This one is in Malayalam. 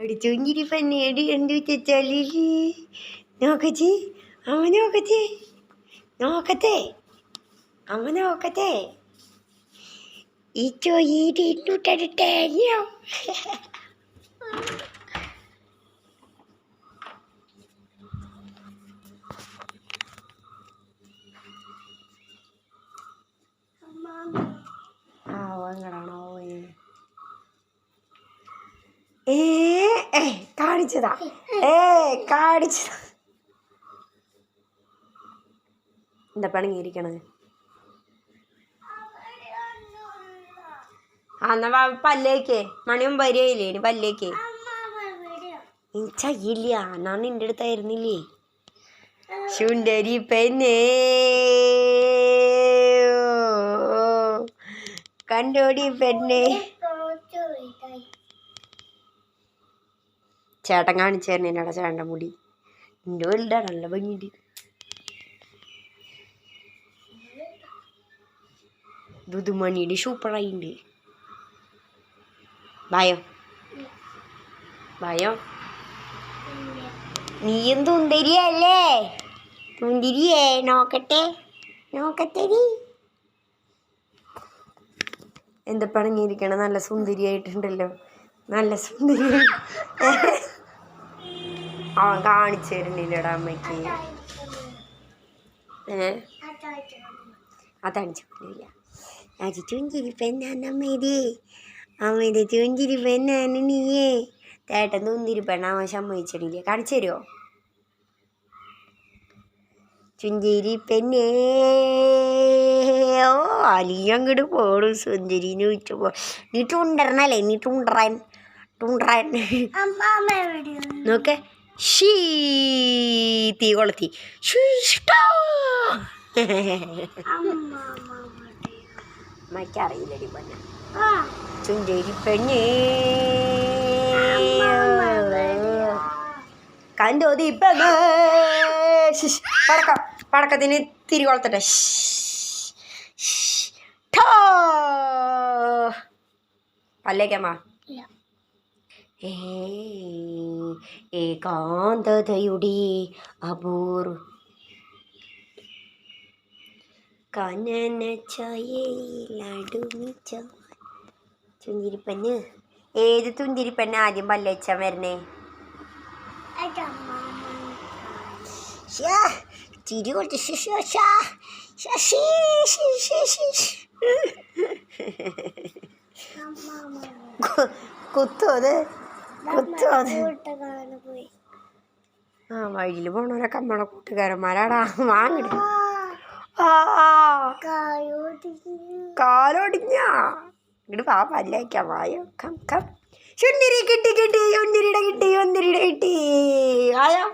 അടിച്ചോഞ്ചിരി പന്നേടി എന്ത് വെച്ചാലി നോക്കച്ചി അമ്മ നോക്കച്ചി. നോക്കത്തെ അമ്മ നോക്കത്തെ. ഈ ചോയിട്ട് ഇട്ടൂട്ടടിട്ടേഞ്ഞോ ആ എങ്ങടാണോ ഏ ഏ കാണിച്ചതാ. ഏ കാണിച്ചതാ. എന്താ പണങ്ങിയിരിക്കണത്? ആ എന്നാ പല്ലേക്ക്. മണിയും വരികയില്ലേ ഇനി പല്ലേക്ക്. ഇല്ല ചെയ്യില്ല എന്നാ നിന്റെ അടുത്തായിരുന്നില്ലേ ശുണ്ടരി പെണ്ണേ കണ്ടോടി പെണ്ണേ ചേട്ടൻ കാണിച്ചു എന്നോട് ചേട്ടന്റെ മുടി. എന്റെ വലുതാണ് നല്ല ഭംഗിയുണ്ട്. ദുദുമണിയുടെ സൂപ്പറായിണ്ട് ഭയോ? ഭയോ? നീയും തുന്തിരിയല്ലേ തുന്തിരിയേ നോക്കട്ടെ നോക്കട്ടെ നീ. എന്താ പണങ്ങിയിരിക്കണം നല്ല സുന്ദരിയായിട്ടുണ്ടല്ലോ. നല്ല സുന്ദരി. അവൻ കാണിച്ചു തരുന്നില്ലടാ അമ്മയ്ക്ക്. ഏ? അതാണ് ചോദില്ല ഞാൻ ചുഞ്ചിരി പെണ്ണാണ് അമ്മേരി അമ്മേരി ചുഞ്ചിരി പെണ്ണാണ് നീയേ? തേട്ടൻ തുന്തിരി പെണ്ണാ അവൻ സമ്മതിച്ചിട്ടില്ല. കാണിച്ചു തരുമോ ചുഞ്ചിരി പെണ്ണേ ഓ അലിയങ്ങോട്ട് പോടും സുന്ദരിന്ന് ചോദിച്ചപ്പോ നീ തുണ്ടറനല്ലേ നീ തുണ്ടറാൻ തുണ്ടറാൻ നോക്കെ. ഷീ തീ കൊളുത്തി. മറ്ററിയില്ലടി പൊന്നെ. ചുഞ്ചേരി പെണ്ണേ. കണ്ടോതി പെങ്ങ പടക്കം പടക്കത്തിന് തിരി കൊളുത്തട്ടെ. പല്ലേക്കമ്മ ഏ ഏകാന്തതയുടെ അപൂർവ കനന ചായയിലടുമിച്ച ഏത് തുന്തിരിപ്പന്ന ആദ്യം പല്ലച്ച വരണേ? തിരി കൊടുത്ത്. കുത്തോ അത്. അത്. ആ വഴിയിൽ പോണവരൊക്കെ നമ്മളെ കൂട്ടുകാരന്മാരാടാ. വാങ്ങിട് ആ. കാലൊടിഞ്ഞ. ഇങ്ങോട്ട് വാ പല്ലേക്കാം വായോ. Come come. ചുണ്ടിരി കിട്ടി കിട്ടി ഒന്നിരിട കിട്ടി ഒന്നിരിട കിട്ടി. ആയോ.